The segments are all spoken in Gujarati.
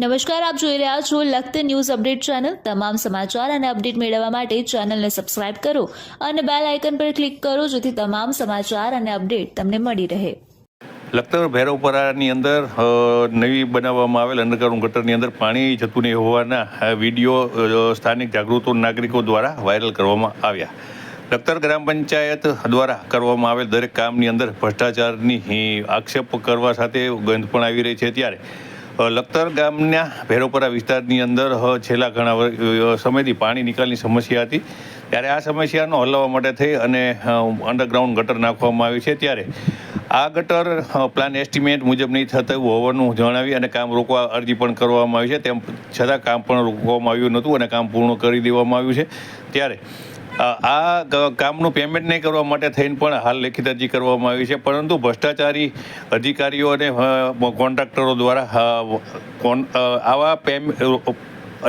નમસ્કાર, આપ જોઈ રહ્યા છો લખત ન્યૂઝ અપડેટ ચેનલ. તમામ સમાચાર અને અપડેટ મેળવવા માટે ચેનલને સબસ્ક્રાઇબ કરો અને બેલ આઇકન પર ક્લિક કરો જેથી તમામ સમાચાર અને અપડેટ તમને મળી રહે. લખતર ભૈરવપરાની અંદર નવી બનાવવામાં આવેલ અંડરગ્રાઉન્ડ ગટરની અંદર પાણી જતું નહીં હોવાના વીડિયો સ્થાનિક જાગૃત નાગરિકો દ્વારા વાયરલ કરવામાં આવ્યા. લખતર ગ્રામ પંચાયત દ્વારા કરવામાં આવેલ દરેક કામની અંદર ભ્રષ્ટાચારની આક્ષેપ કરવા સાથે ગંધ પણ આવી રહી છે ત્યારે. લખતર ગામના ભેરોપરા વિસ્તારની અંદર છેલ્લા ઘણા સમયથી પાણી નિકાલની સમસ્યા હતી. ત્યારે આ સમસ્યાનો હલાવવા માટે થઈ અને અંડરગ્રાઉન્ડ ગટર નાખવામાં આવ્યું છે. ત્યારે આ ગટર પ્લાન એસ્ટિમેટ મુજબ નહીં થતું હોવાનું જણાવી અને કામ રોકવા અરજી પણ કરવામાં આવી છે. તેમ છતાં કામ પણ રોકવામાં આવ્યું નહોતું અને કામ પૂર્ણ કરી દેવામાં આવ્યું છે. ત્યારે આ કામનું પેમેન્ટ નહીં કરવા માટે થઈને પણ હાલ લેખિત અરજી કરવામાં આવી છે. પરંતુ ભ્રષ્ટાચારી અધિકારીઓ અને કોન્ટ્રાક્ટરો દ્વારા આવા પેમ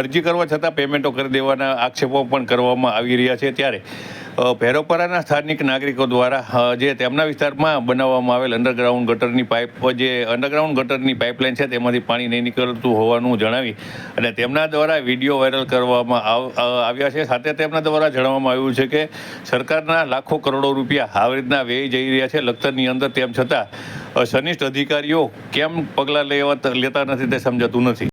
અરજી કરવા છતાં પેમેન્ટો કરી દેવાના આક્ષેપો પણ કરવામાં આવી રહ્યા છે. ત્યારે અ, ભૈરવપરાના સ્થાનિક નાગરિકો દ્વારા જે તેમના વિસ્તારમાં બનાવવામાં આવેલ અંડરગ્રાઉન્ડ ગટરની પાઇપ જે અંડરગ્રાઉન્ડ ગટરની પાઇપલાઇન છે તેમાંથી પાણી નહીં નીકળતું હોવાનું જણાવી અને તેમના દ્વારા વીડિયો વાયરલ કરવામાં આવ- આવ્યા છે. સાથે તેમના દ્વારા જણાવવામાં આવ્યું છે કે સરકારના લાખો કરોડો રૂપિયા આવી રીતના વ્યય જઈ રહ્યા છે લખતરની અંદર. તેમ છતાં સનિષ્ઠ અધિકારીઓ કેમ પગલાં લેવા લેતા નથી તે સમજાતું નથી.